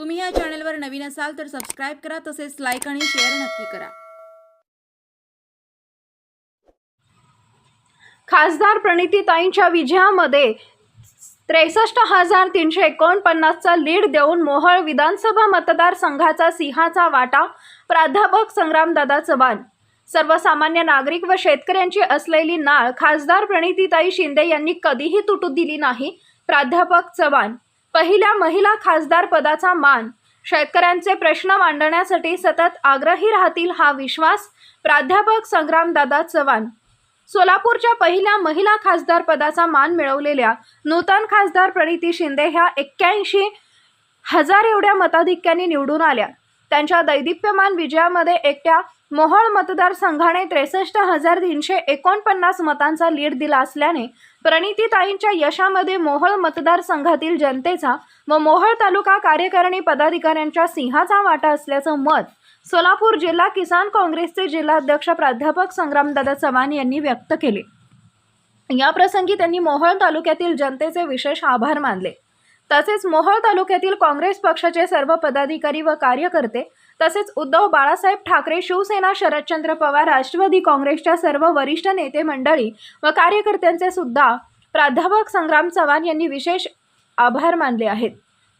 तुम्ही या चॅनलवर नवीन असाल तर सबस्क्राईब करा तसेच लाईक आणि शेअर नक्की करा. खासदार प्रणितीताईंच्या विजयामध्ये त्रेसष्ट हजार तीनशे एकोणपन्नासचा लीड देऊन मोहळ विधानसभा मतदारसंघाचा सिंहाचा वाटा प्राध्यापक संग्रामदादा चव्हाण. सर्वसामान्य नागरिक व शेतकऱ्यांची असलेली नाळ खासदार प्रणितीताई शिंदे यांनी कधीही तुटू दिली नाही. प्राध्यापक चव्हाण पहिल्या महिला खासदार पदाचा मान. शेतकऱ्यांचे प्रश्न मांडण्यासाठी सतत आग्रही राहतील हा विश्वास प्राध्यापक संग्रामदादा चव्हाण. सोलापूरच्या पहिल्या महिला खासदार पदाचा मान मिळवलेल्या नूतन खासदार प्रणिती शिंदे ह्या एक्क्याऐंशी हजार एवढ्या मताधिक्यांनी निवडून आल्या. त्यांच्या दैदिप्यमान विजयामध्ये एकट्या मोहोळ मतदारसंघाने त्रेसष्ट हजार तीनशे एकोणपन्नास मतांचा लीड दिला असल्याने प्रणितीताईंच्या यशामध्ये मोहोळ मतदारसंघातील जनतेचा व मोहोळ तालुका कार्यकारिणी पदाधिकाऱ्यांच्या सिंहाचा वाटा असल्याचं मत सोलापूर जिल्हा किसान काँग्रेसचे जिल्हाध्यक्ष प्राध्यापक संग्रामदादा चव्हाण यांनी व्यक्त केले. याप्रसंगी त्यांनी मोहोळ तालुक्यातील जनतेचे विशेष आभार मानले. तसेच मोहोळ तालुक्यातील काँग्रेस पक्षाचे सर्व पदाधिकारी व कार्यकर्ते तसेच उद्धव बाळासाहेब ठाकरे शिवसेना शरदचंद्र पवार राष्ट्रवादी काँग्रेसच्या सर्व वरिष्ठ नेते मंडळी व कार्यकर्त्यांचे सुद्धा प्राध्यापक संग्राम चव्हाण यांनी विशेष आभार मानले आहेत.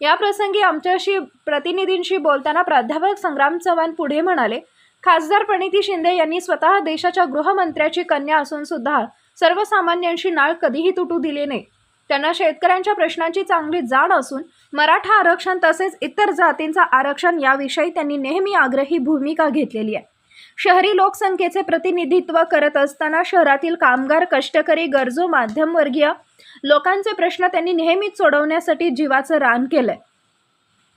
या प्रसंगी आमच्याशी प्रतिनिधींशी बोलताना प्राध्यापक संग्राम चव्हाण पुढे म्हणाले खासदार प्रणिती शिंदे यांनी स्वतः देशाच्या गृहमंत्र्याची कन्या असून सुद्धा सर्वसामान्यांशी नाळ कधीही तुटू दिले नाही. त्यांना शेतकऱ्यांच्या प्रश्नांची चांगली जाण असून मराठा आरक्षण तसेच इतर जातींचा आरक्षण याविषयी त्यांनी नेहमी आग्रही भूमिका घेतलेली आहे. शहरी लोकसंख्येचे प्रतिनिधित्व करत असताना शहरातील कामगार कष्टकरी गरजू माध्यमवर्गीय लोकांचे प्रश्न त्यांनी नेहमीच सोडवण्यासाठी जीवाचं रान केलंय.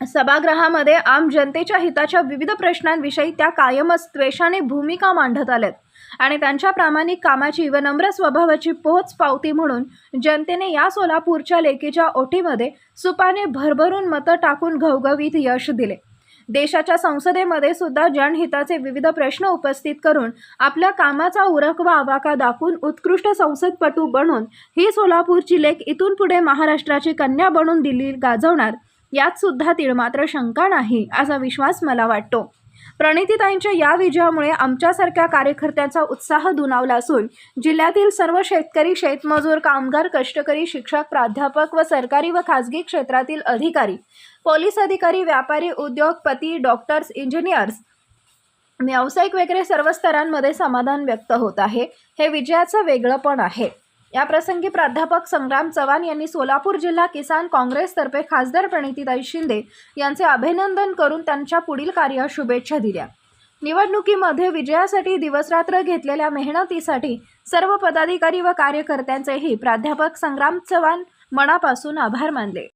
सभागृहामध्ये आम जनतेच्या हिताच्या विविध प्रश्नांविषयी त्या कायमच त्वेषाने भूमिका मांडत आल्यात. आणि त्यांच्या प्रामाणिक कामाची व नम्र स्वभावाची पोहोच पावती म्हणून जनतेने या सोलापूरच्या लेकीच्या ओठीमध्ये सुपाने भरभरून मतं टाकून घवघवीत यश दिले. देशाच्या संसदेमध्ये सुद्धा जनहिताचे विविध प्रश्न उपस्थित करून आपल्या कामाचा उरक व आवाका दाखवून उत्कृष्ट संसदपटू बनून ही सोलापूरची लेख इथून पुढे महाराष्ट्राची कन्या बनून दिल्ली गाजवणार यात सुद्धा तिळमात्र शंका नाही असा विश्वास मला वाटतो. प्रणितीताईंच्या या विजयामुळे आमच्यासारख्या कार्यकर्त्यांचा उत्साह दुनावला असून जिल्ह्यातील सर्व शेतकरी शेतमजूर कामगार कष्टकरी शिक्षक प्राध्यापक व सरकारी व खाजगी क्षेत्रातील अधिकारी पोलीस अधिकारी व्यापारी उद्योगपती डॉक्टर्स इंजिनियर्स व्यावसायिक वगैरे सर्व स्तरांमध्ये समाधान व्यक्त होत आहे. हे विजयाचं वेगळं पण आहे. या प्रसंगी प्राध्यापक संग्राम चव्हाण यांनी सोलापूर जिल्हा किसान काँग्रेसतर्फे खासदार प्रणितीताई शिंदे यांचे अभिनंदन करून त्यांच्या पुढील कार्यास शुभेच्छा दिल्या. निवडणुकीमध्ये विजयासाठी दिवसरात्र घेतलेल्या मेहनतीसाठी सर्व पदाधिकारी व कार्यकर्त्यांचेही प्राध्यापक संग्राम चव्हाण मनापासून आभार मानले.